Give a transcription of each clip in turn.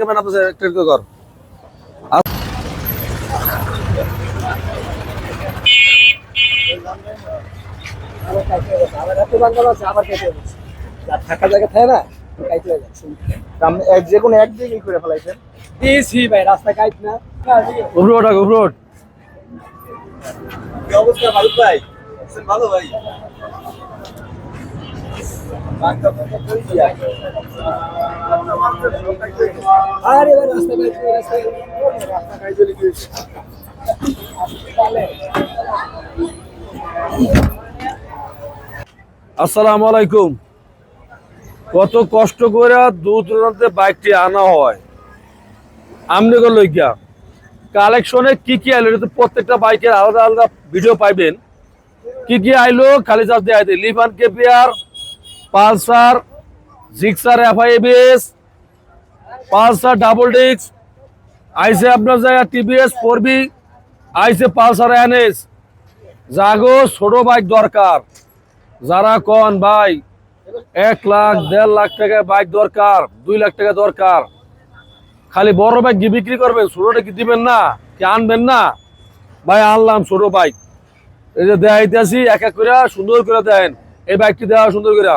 কেমন আপনার ট্রেড কর থাকা জায়গা থাকে না হয়ে যে কোনো একদিকেই করে ফেলাইছেন। দিয়েছি ভাই রাস্তা কাইত না। উপরোট উপরোট কি অবস্থা মারুফ ভাই? ভালো ভাই? আরে আসসালামু আলাইকুম। কত কষ্ট করে দূর দূরান্তে বাইকটি আনা হয়। আমনি লইগা। কালেকশনে কি কি আইলো? প্রত্যেকটা বাইকের আলাদা আলাদা ভিডিও পাইবেন। কি কি আইলো? খালি চার্জ দেওয়া Lifan KPR Pulsar, Gixxer FI ABS Pulsar double ডিক্স আইসে আপনার জায়গা টিভিএস ফোর বি, আইসে পালসার এনএস। জাগো, ছোট বাইক দরকার। যারা কন, ভাই, এক লাখ, দেড় লাখ টাকা বাইক দরকার, দুই লাখ টাকা দরকার। খালি বড় বাইক কি বিক্রি করবেন? ছোটটা কি দিবেন না? কি আনবেন না? ভাই, আনলাম ছোট বাইক। এই যে দেখাইতেছি এক এক করে, সুন্দর করে দেন। এই বাইকটি দেওয়া সুন্দর করে।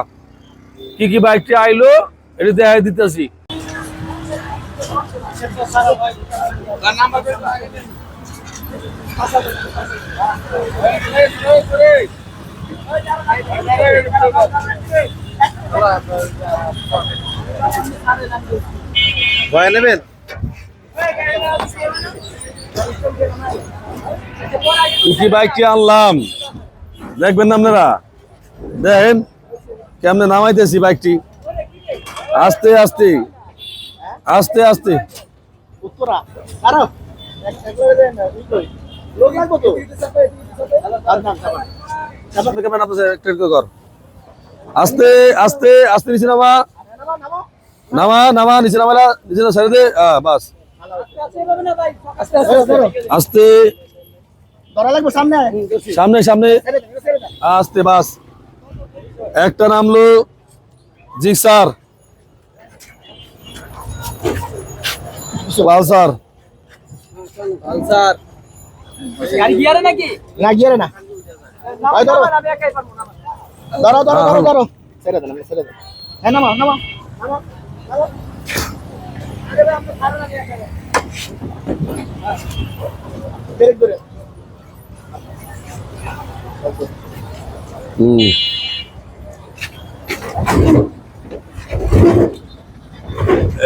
কি কি বাইকটি আইলো, এটি দেখাই দিতেছি ভয় নেবেন? কি বাইকটি আনলাম। দেখবেন আপনারা? দেখেন, কেমনে নামাইতেছি বাইকটি। আস্তে আস্তে আস্তে আস্তে। উত্তরা আরও। লোক লাগবো তো? আস্তে আস্তে আস্তে নিচে নামা। নামা নামা নিচে নামালা নিচে না ছেড়ে দে। বাস। আস্তে। সামনে সামনে। আস্তে বাস। একটা নামলো জিক্সার। পালসার গাড়ি গিয়ারে নাকি? না গিয়ারে না। ভাই ধরো। ধরো ধরো ধরো ধরো। ছেড়ে দেন ছেড়ে দেন। হ্যাঁ নামা নামা। নামা আরে ভাই আপনি ছাড়ো না একা ব্রেক ধরে হুম।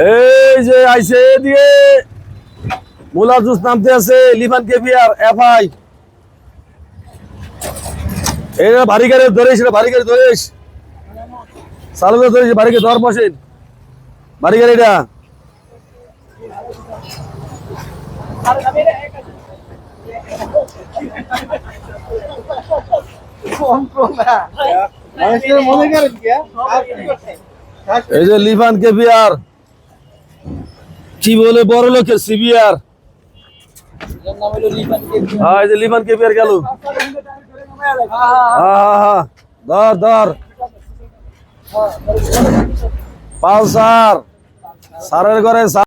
এই যে আইসে দিয়ে মুলা জুস নামতে আছে লিভান কেভিয়ার এফআই। এটা ভারী গাড়ি রে ভারী গাড়ি ধরেছ। চালু করে ধরেছ ভারী গাড়ি ধর বসেন ভারী গাড়িটা এই যে লিভান কেভিয়ার। কি বলে বড় লোকের সিবিআর? হ্যাঁ যে লিভান কেভিয়ার গেল। হ্যাঁ হ্যাঁ ধর ধর। পালসার। সারের ঘরে